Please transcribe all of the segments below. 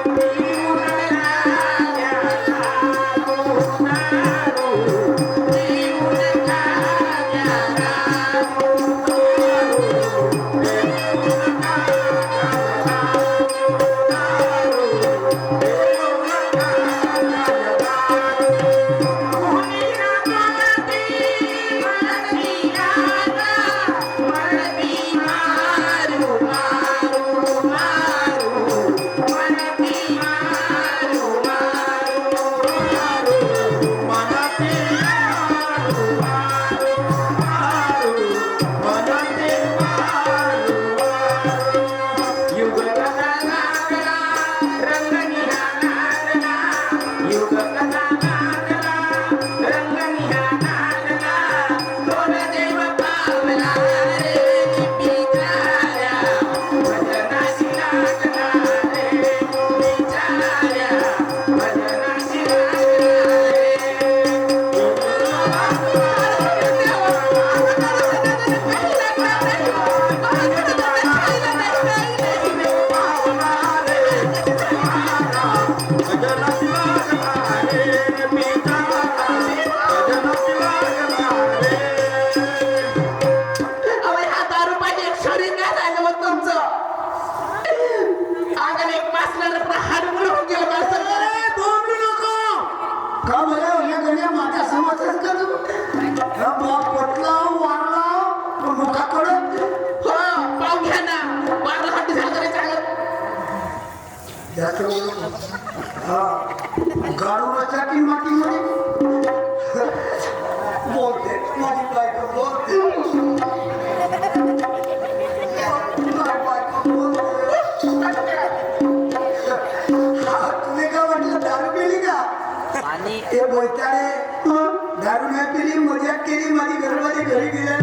अहो, बोलते माझी बायको बोलते माझी बायको बोलते. हा, तुला काय वाटलं दारू पिली का ते बोलताने दारू नाही पिली मजा केली माझी घरवाली घरी गेल्यानंतर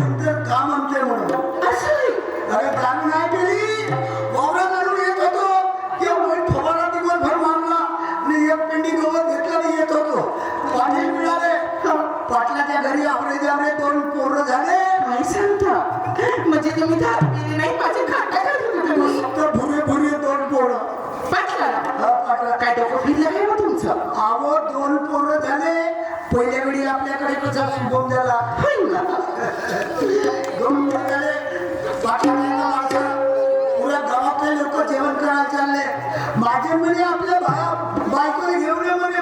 पुऱ्या गावातले लोक जेवण करायला चालले माझे म्हणे आपल्या बायकोला घेऊन ये म्हणे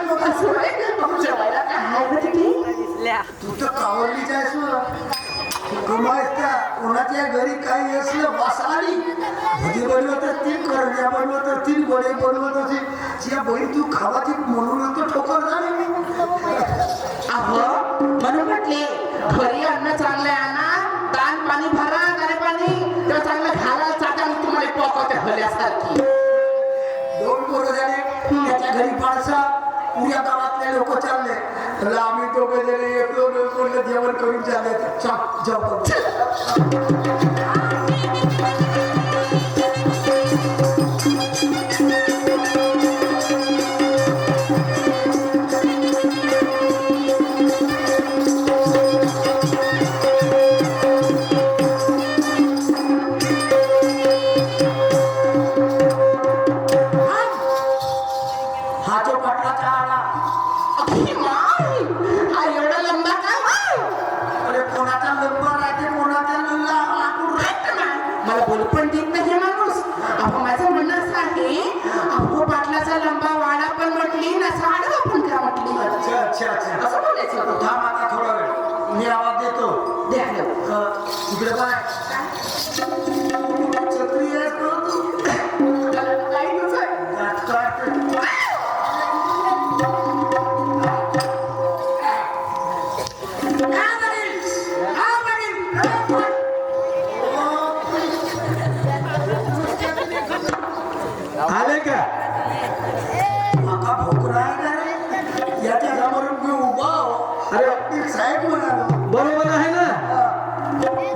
तू तर कावरलीच जायस ना त्या कोणाच्या घरी काही असलं वासाली भजी बनवत असतील करड्या बनवत असतील वडे बनवत असतील त्या बहीण तू खावाची म्हणून तर ठोकर झाली अहो म्हणून म्हटले घरी चाटा आणि तुम्हाला पकवते भल्यासारखी दोन पोरं झाले त्याच्या घरी पाळसा पुऱ्या गावातले लोक चालले तर आम्ही दोघं जण एक दोन कोणलं जेवण करून चालले चाप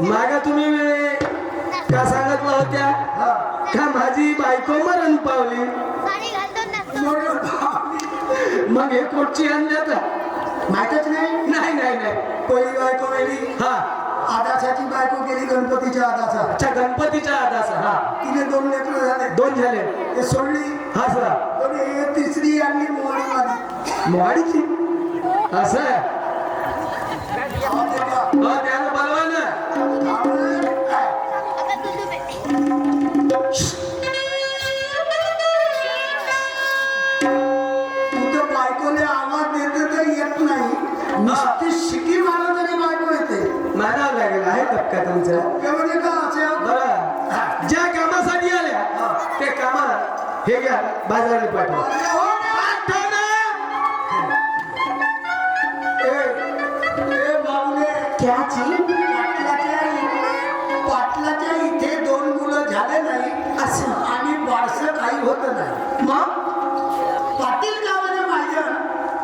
मागा तुम्ही का सांगितलं होत्या हा. का माझी बायको मरण पावली. मग हे कोटची आणल्यात? माहीतच नाही? नाही नाही नाही. पहिली बायको गेली. हा. आदासाची बायको गेली गणपतीच्या आदासा. अच्छा गणपतीच्या आदास हा. तिने दोन लेकरं झाले. दोन झाले. ते सोडली. हा सर. दे तिसरी आणली मोडी माझी मोडीची असं तुमचं ते का असे बरं. ज्या कामासाठी आल्या ते कामाला हे घ्या बाजाराला पाठवा. जी पाटलाच्या इथे दोन मुलं झाले नाही. असं. आणि बारसं काही होत नाही. मग? पाटील गावाने माझ्या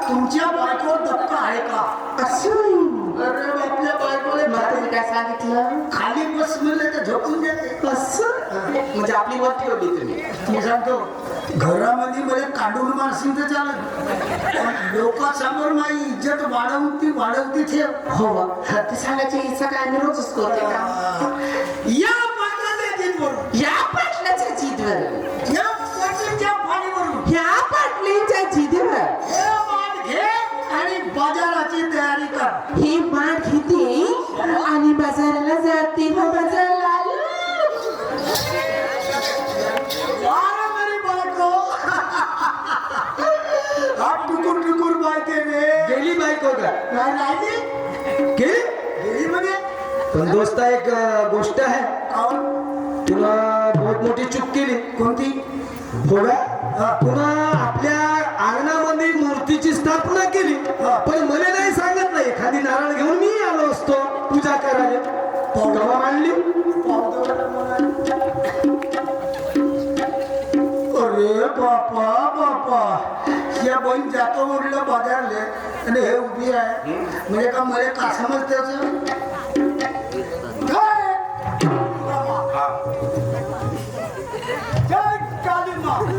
तुमच्या बायको दत्त आहे का? असं? अरे आपल्या बायकोले काय सांगितलं? खाली बस म्हणले तर झोपून देते असं? म्हणजे आपली वर ठेवली तुम्ही मी. सांगतो घरामध्ये मला काढून मारशील तर चालत लोकांसमोर माझी इज्जत वाढवती वाढवती ठेव. हो ते सांगायची इच्छा काय? मी रोजच करते का? या! पण दोस्त एक गोष्ट आहे. काऊन तुला बहुत मोठी चूक केली. कोणती? हो हा. पुन्हा आपल्या अंगणामध्ये मूर्तीची स्थापना केली. पण मला नाही सांगत नाही. एखादी नारळ घेऊन मी आलो असतो पूजा करायला. गवा मांडली. अरे बापा बापा. या बहीण जातो म्हटलं बाजारले आणि हे उभी आहे. म्हणजे का मला का समजते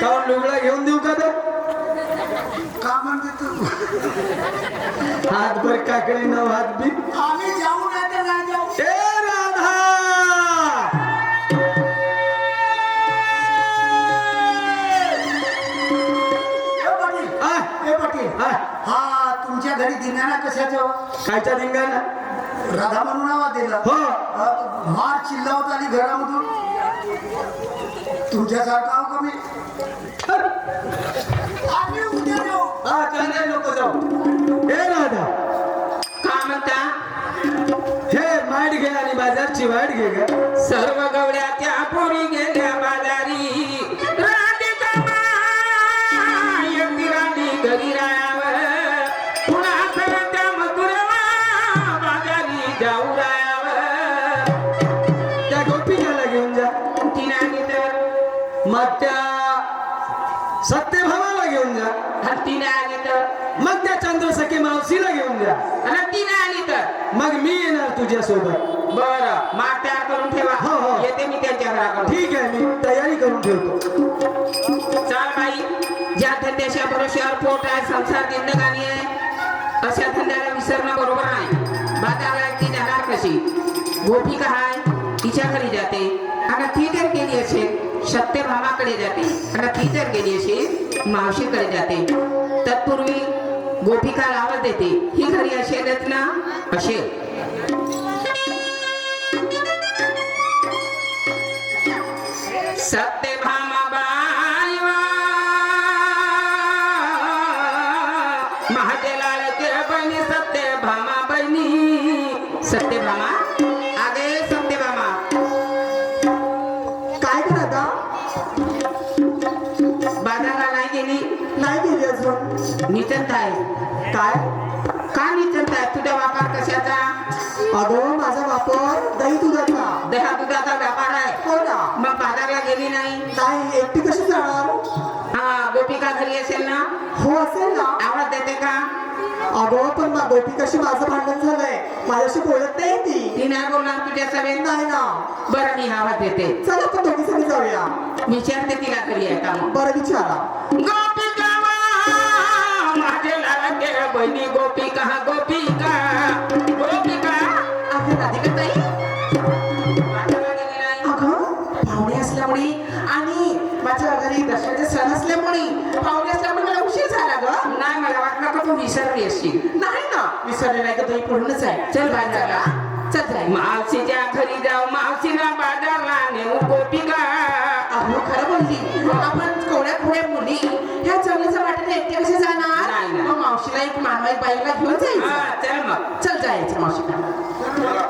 काऊन लुगडा घेऊन देऊ का तर? का म्हणते तू हात भर काकडी नऊ हात बी. आम्ही जाऊ नाही तर नाही जाऊ ए राधा ए पाटील. हा तुमच्या घरी कशाचं? कायच्या राधा म्हणून नावा दिला. हो. मार चिल्लावत आली घरामधून. तुमच्यासारखा कमी बाजारची वाट घे ग सर्व गवड्या त्या पोरी गेल्या बाजारी. मग त्या सत्यभामाला घेऊन जा. आणि तिने आली तर मग त्या चंद्रसखी मावशीला घेऊन जा. आणि तिने आली तर मग मी येणार तुझ्या सोबत बरं. माठ तयार करून ठेवा. हो, हो. येते मी त्यांच्या घराकडे ठीक आहे मी तयारी करून ठेवतो. चाल बाई. ज्या धंद्याच्या भरोश्यावर पोट आहे संसार जिंदगानी आहे अशा धंद्याला विसरणं बरोबर नाही. बाजारला एकटी जाणार कशी? गोपिका हाय? तिच्या घरी जाते. आणि ती जर गेली असेल सत्यभामाकडे जाते. आणि ती जर गेली असेल मावशीकडे जाते. तत्पूर्वी गोपिका आवाज देते? ही घरी असेलच ना? असेल. अगं माझा वापर दही दुधाचा दहा दुधाचा व्यापार आहे. हो ना. मग बाजारला गेली नाही. नाही एकटी कशी जाणार? हा गोपिका घरी असेल ना? हो असेल ना. आवाज देते का? अगं पण मा गोपिकाशी माझं भांडण झालंय? माझ्याशी बोलत नाही ती. ती नाही बोलणार तुझ्या सभेत नाही ना. बरं मी आवाज देते. चल आपण दोघी सगळी जाऊया. विचारते तिला घरी आहे का? मग बरं विचारा. गोपिका माझे लाडके बहिणी गोपिका गोपिका माझ्या घरी दसऱ्याचे सण असल्यामुळे पाहुणे असल्यामुळे मला उशीर झाला ग. नाही मला वाटलं का तू विसरली असशील. नाही ना विसरले नाही का ताई पुढूनच आहे. चल बाजारला चल. जाई. मावशीच्या घरी जाऊ मावशीला बाजारला नेऊ गोपिका. अहो खरं बोलली. आपण कोण्या कोण्या मुली? ह्या चवलीच्या वाटेने एकटे कसे जाणार. मग मावशीला एक मानवाई बाईला घेऊन जायचं. चल मग. चल जायचं मावशीला.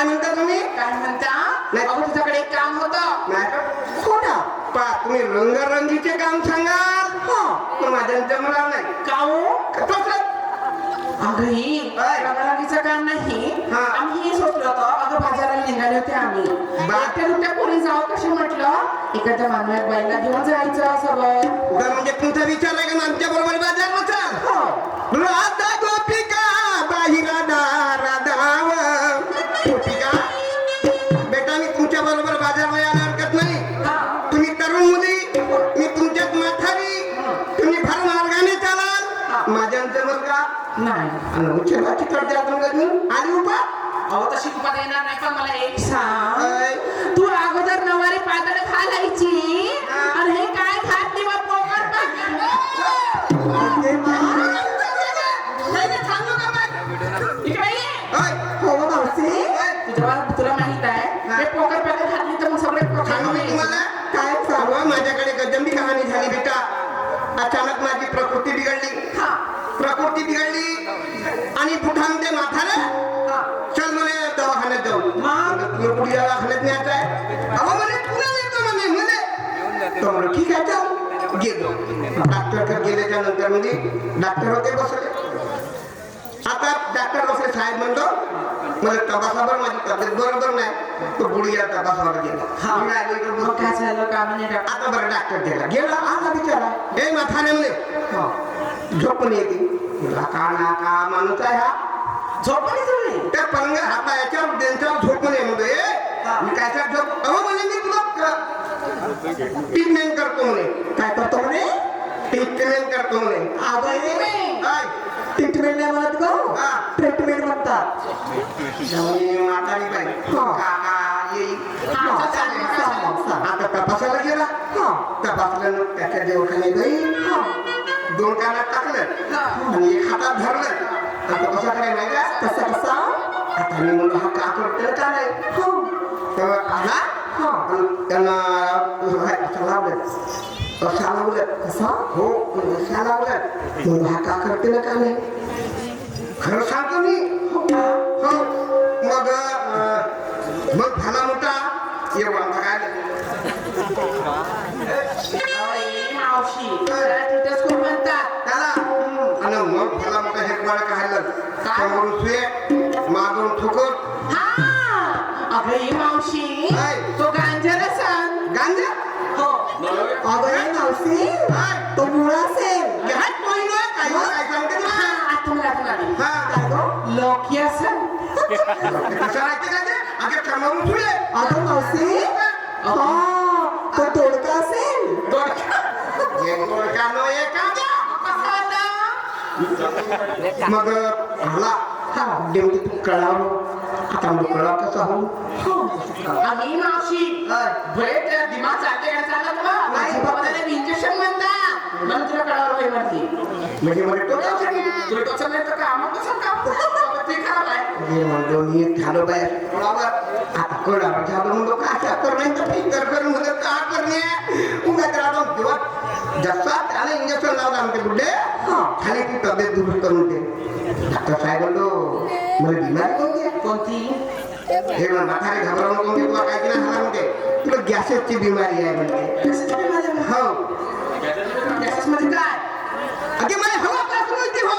काय म्हणता तुम्ही? काय म्हणता? नाही. अहो तुझ्याकडे एक काम होतं. नाही? कोणा? पा तुम्ही रंगरंगीचे काम सांगाल. हा. पण माझ्या जमणार नाही. काऊ अगं ही काय? रंगारंगीचं काम नाही. हा. आम्ही हे सोचलो होतो. अगं बाजाराला निघाले होते आम्ही. कोणी जावं कसे म्हटलं? एखाद्या मानवात बाईला घेऊन जायचं सगळं तर म्हणजे तुमचा विचार आहे का? आमच्या बरोबर बाजार चाल हो. राधा गोपिका उचला तिकड द्या तुम्ही आली उपा? अहो तशी तुला येणार नाही पण मला एक? सांग. तू अगोदर नवारी पातळ घालायची आणि हे काय खात नाही पोकर. हो ग मावशी. तुझ्या तुला माहीत आहे. हे. पोकर पॅकेट घातली तर मग सगळे पोकर सांगू मी खाणे. तुम्हाला काय सांग? माझ्याकडे गजंबी कहाणी झाली बेटा. अचानक माझी प्रकृती बिघडली. हा. प्रकृती बिघडली. आणि पुठामध्ये म्हातारा हा चल म्हणे दवाखान्यात जाऊ मग? तुला कुठे दवाखान्यात न्यायचं आहे अहो म्हणे पुण्याला येतो म्हणे म्हणे तो म्हणे ठीक आहे चल गेलो डॉक्टरकडे गेल्याच्यानंतर म्हणजे डॉक्टर होते बसले आता डॉक्टर बसले साहेब म्हणतो मला तपासावर माझी तब्येत बरोबर नाही तो बुडिया तपासावर गेला मी आलो इकडं मग बसलो. काय झालं का म्हणे डॉक्टर? आता बरं डॉक्टर गेला गेला आला बिचारा हे म्हातारे म्हणे झोपून येते तुला का ना का माणूस आहे हा. झोपणी झाली त्या पलंगा हाता याच्यावर त्यांच्यावर झोपून ये म्हणजे मी काय झोप अहो म्हणे मी तुला ट्रीटमेंट करतो म्हणे. काय करतो म्हणे? ट्रीटमेंट करतो म्हणे. काय? ट्रीटमेंट नाही म्हणत हा. ट्रीटमेंट म्हणतात. म्हणे म्हातारी बाई. काका येईल. आता तपासायला गेला. तपासल्यानं त्याच्या देवखाने जाईल. दोन कानात टाकलं. आणि एक हातात धरलं. आणि तो कसा करायला माहिती आहे? कसा आता मी म्हणलो हा का करतोय? का नाही हो. तेव्हा आला. हा. त्यांना लावलं. असं लावलं. कसा हो. असं लावलं. म्हणून हा का करते ना का नाही खरं सांगतो मी. हो मग मग झाला मोठा. एवढा काय? मावशी त्याला आणि मग झाला मोठा हे बाळ खायला समोरून सुये मागून ठोकर हा बाई मावशी काय? तो गांजर सांग गांजा हो अगं मावशी काय? तो मुळा असेल काय पहिलं काय काय सांगते हा, ना आतून आतून आली. हा काय गं? लोकी असं कसं राहते का ते अगे कमावून तुले अगं मावशी हा तो तोडका असेल एक गोळका नो एक कांदा. मग मला तू कळावं आता मग कळाव कसा हो आम्ही मावशी त्या दिमाग चालते का चालत त्याला इंजेक्शन म्हणता म्हणून तुला कळावं म्हणते म्हणजे मला? तुला नाही तर कसं ते खराब आहे हे म्हणतो मी झालो बाहेर कळावर आता कळावर झालो म्हणतो का अशा करणे तर फिकर कर म्हणतो का करणे उगा तर आता जेव्हा जसा त्याला इंजेक्शन लावलं आमचे बुड्डे खाली ती तब्येत दुरुस्त करून दे डॉक्टर साहेब म्हणतो मला बिमारी कोणती आहे? कोणती हे म्हण म्हातारे घाबरवून म्हणते तुला काय दिला झाला म्हणते तुला गॅसेसची बिमारी आहे म्हणते कशासाठी माझ्या हो गॅसेस मध्ये काय अगे मला हवा पासून होती हो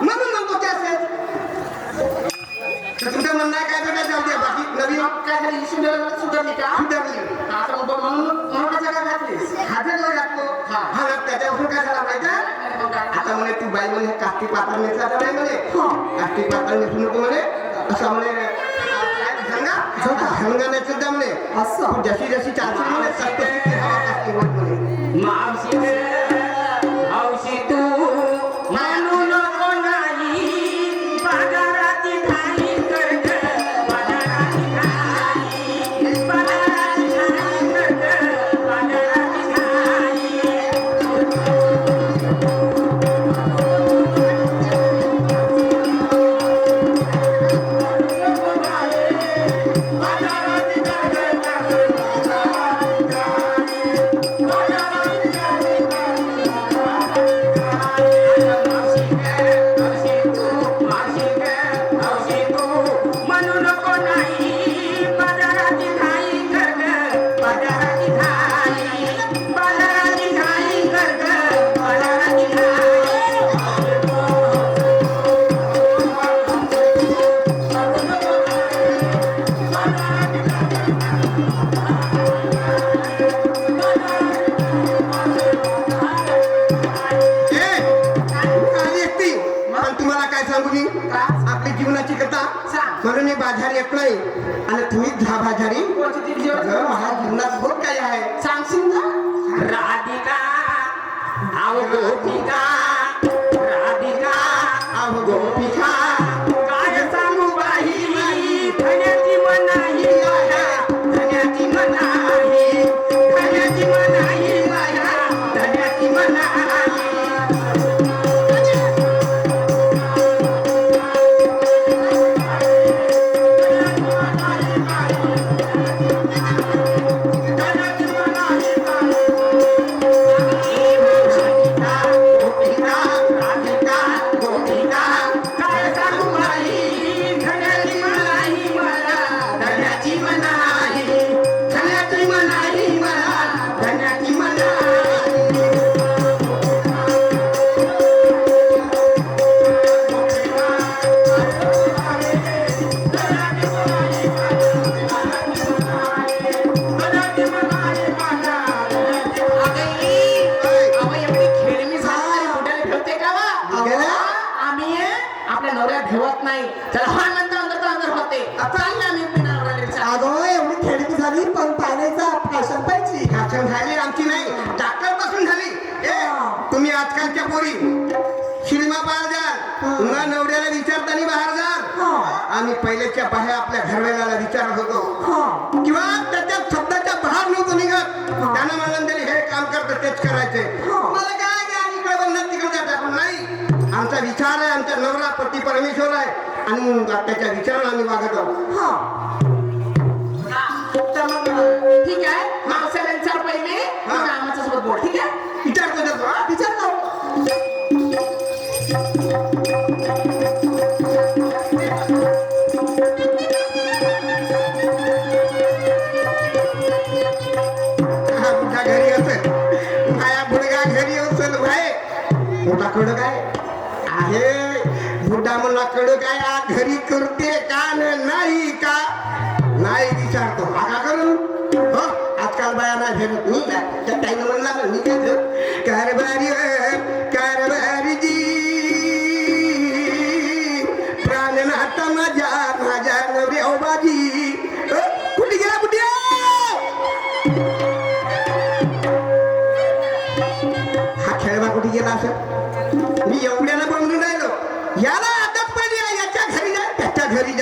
म्हणून दे बाकी नवीन मग काय झालं इंजेक्शन दिलं सुधारली का सुधारली आता मग म्हणून म्हणून का जागा घातलीस हातात लागतो हा. हा ना त्याच्यापासून काय झाला माहिती आहे? आता म्हणे तू बाई म्हणे काष्टी पात्र नेसायचा नाही म्हणे काष्टी पात्र नेसू नको म्हणे असं म्हणे आ, काय झंगा झंगा नेसत जा म्हणे असं तू जशी जशी चालशील म्हणे तशी तशी ती हवा काष्टी होत म्हणे मावशी काय सांगू मी? आपली जीवनाची कथा? सांग. म्हणून मी बाजारी येत नाही आणि तुम्ही दहा बाजारी? माझ्या जीवनात बहुत काही आहे. सांगशील का राधिका आव पहिल्याच्या बाहेर आपल्या घरवेळाला विचारत होतो किंवा त्याच्या शब्दाच्या बाहेर नव्हतो निघत. त्यानं मला तरी हे काम करतं तेच करायचे. मला काय काय इकडे बंधन तिकडे जातात नाही. आमचा विचार आहे आमचा नवरा पती परमेश्वर आहे. आणि त्याच्या विचारानं आम्ही वागत आहोत.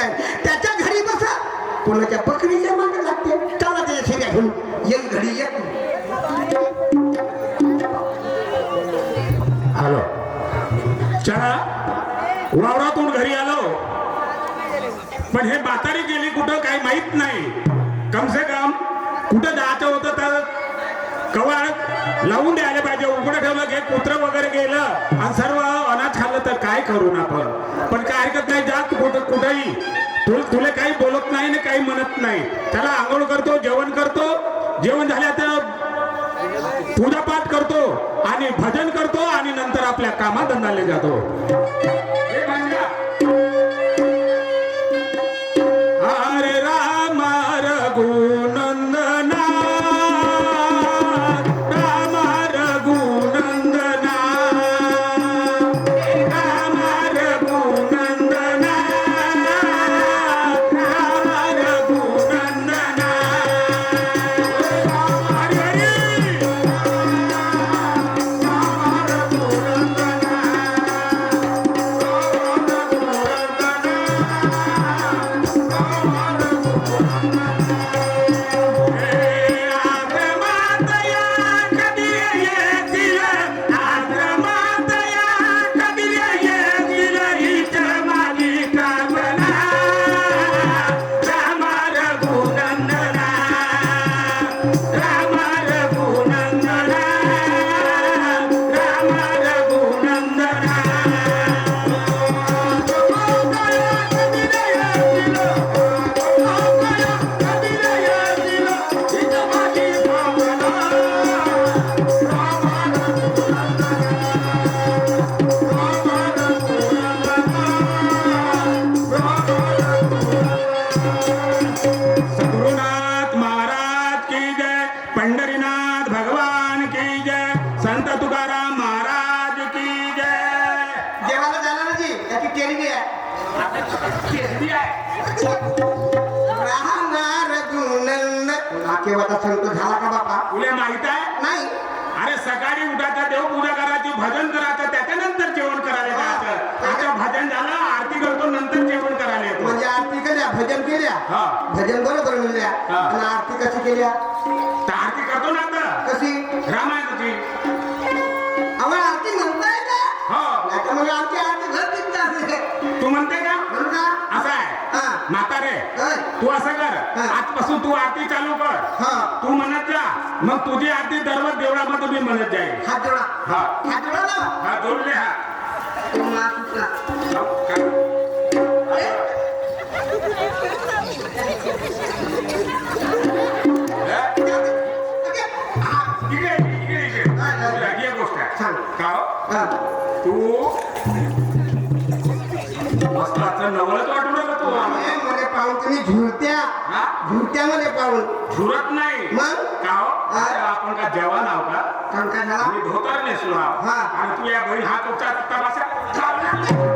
त्याच्या घरी त्याच्या घरी बसा. कोणाच्या बकरीच्या मागे लागते. चला त्याच्या शिऱ्या घेऊन. एक घडी एक आलो चला. वावरातून घरी आलो. पण हे म्हातारी गेली कुठं काही माहीत नाही. कम से कम कुठं जायचं होतं तर कवाळ लावून द्यायला पाहिजे. उघडं ठेवलं की कुत्र वगैरे गेलं आणि सर्व अनाज खाल्लं तर काय करू ना आपण? पण काय हरकत नाही जात कुठं कुठंही. तुला तुला काही बोलत नाही ना काही म्हणत नाही. त्याला आंघोळ करतो जेवण करतो. जेवण झाल्या तर पूजापाठ करतो आणि भजन करतो आणि नंतर आपल्या कामाधंदाले जातो. म्हातारे? तू असं कर. हा. आजपासून तू आरती चालू कर. हा. तू म्हणत जा. मग तुझी आरती दररोज देवळामध्ये मी म्हणत जाईल हात जोडा. हा. हात जोडा ना. हा जोडले हा. तो मास उचला. हा? झुरत्या मध्ये पाहून झुरत नाही मग? का हो? हा? अरे आपण का जवान आहो का काम काय झाला मी धोतर नेसलो आहो हा. आणि तू या बहीण हात उठता तमाशा